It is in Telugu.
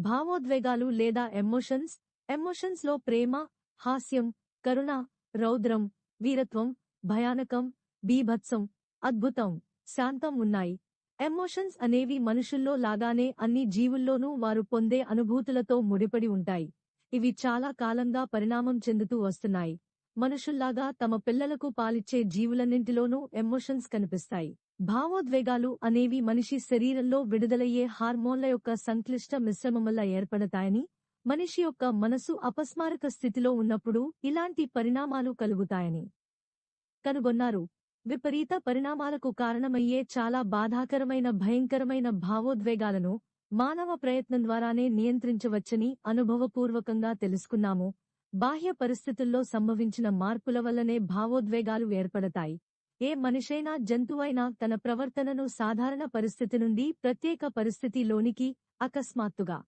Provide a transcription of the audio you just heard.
భావోద్వేగాలు లేదా ఎమోషన్స్ ఎమోషన్స్లో ప్రేమ హాస్యం కరుణ రౌద్రం వీరత్వం భయానకం బీభత్సం అద్భుతం శాంతం ఉన్నాయి. ఎమోషన్స్ అనేవి మనుషుల్లో లాగానే అన్ని జీవుల్లోనూ వారు పొందే అనుభూతులతో ముడిపడి ఉంటాయి. ఇవి చాలా కాలంగా పరిణామం చెందుతూ వస్తున్నాయి. మనుషుల్లాగా తమ పిల్లలకు పాలిచ్చే జీవులన్నింటిలోనూ ఎమోషన్స్ కనిపిస్తాయి. భావోద్వేగాలు అనేవి మనిషి శరీరంలో విడుదలయ్యే హార్మోన్ల యొక్క సంక్లిష్ట మిశ్రమం ఏర్పడతాయని మనిషి యొక్క మనసు అపస్మారక స్థితిలో ఉన్నప్పుడు ఇలాంటి పరిణామాలు కలుగుతాయని కనుగొన్నారు. విపరీత పరిణామాలకు కారణమయ్యే చాలా బాధాకరమైన భయంకరమైన భావోద్వేగాలను మానవ ప్రయత్నం ద్వారానే నియంత్రించవచ్చని అనుభవపూర్వకంగా తెలుసుకున్నాము. బాహ్య పరిస్థితుల్లో సంభవించిన మార్పుల వల్లనే భావోద్వేగాలు ఏర్పడతాయి. ఏ మనిషైనా జంతువైనా తన ప్రవర్తనను సాధారణ పరిస్థితి నుండి ప్రత్యేక పరిస్థితిలోనికి అకస్మాత్తుగా